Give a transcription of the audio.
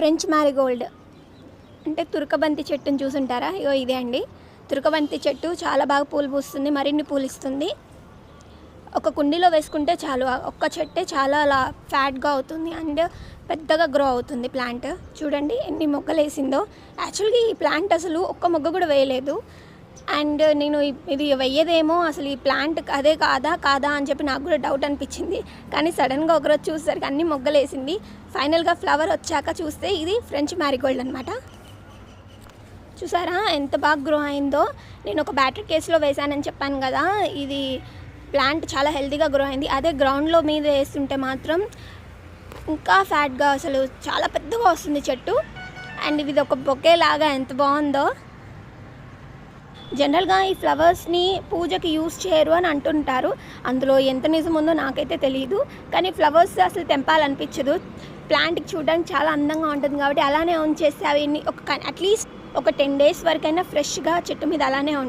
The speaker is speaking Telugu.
ఫ్రెంచ్ మ్యారీగోల్డ్ అంటే తురకబంతి చెట్టుని చూసుంటారా? ఇగో ఇదే అండి. తురకబంతి చెట్టు చాలా బాగా పూలు పూస్తుంది మరిన్ని పూలు ఇస్తుంది ఒక కుండీలో వేసుకుంటే చాలు ఒక్క చెట్టే చాలా అలా ఫ్యాట్గా అవుతుంది అండ్ పెద్దగా గ్రో అవుతుంది ప్లాంట్ చూడండి ఎన్ని మొగ్గలు వేసిందో యాక్చువల్గా ఈ ప్లాంట్ అసలు ఒక్క మొగ్గ కూడా వేయలేదు. అండ్ నేను ఇది వెయ్యదేమో అసలు ఈ ప్లాంట్ అదే కాదా కాదా అని చెప్పి నాకు కూడా డౌట్ అనిపించింది. కానీ సడన్గా ఒకరోజు చూసేసరికి అన్ని మొగ్గలేసింది. ఫైనల్గా ఫ్లవర్ వచ్చాక చూస్తే ఇది ఫ్రెంచ్ మ్యారీగోల్డ్ అనమాట చూసారా ఎంత బాగా గ్రో అయిందో. నేను ఒక బ్యాటరీ కేసులో వేసానని చెప్పాను కదా ఇది ప్లాంట్ చాలా హెల్తీగా గ్రో అయింది. అదే గ్రౌండ్లో మీద వేస్తుంటే మాత్రం ఇంకా ఫ్యాట్గా అసలు చాలా పెద్దగా వస్తుంది చెట్టు. అండ్ ఇది ఒక బొకే లాగా ఎంత బాగుందో. జనరల్గా ఈ ఫ్లవర్స్ని పూజకి యూస్ చేయరు అని అంటుంటారు. అందులో ఎంత నిజం ఉందో నాకైతే తెలియదు కానీ ఫ్లవర్స్ అసలు తెంపాలనిపించదు. ప్లాంట్కి చూడడానికి చాలా అందంగా ఉంటుంది కాబట్టి అలానే ఉంచేసి అవి ఒక అట్లీస్ట్ ఒక టెన్ డేస్ వరకైనా ఫ్రెష్గా చెట్టు మీద అలానే ఉంటుంది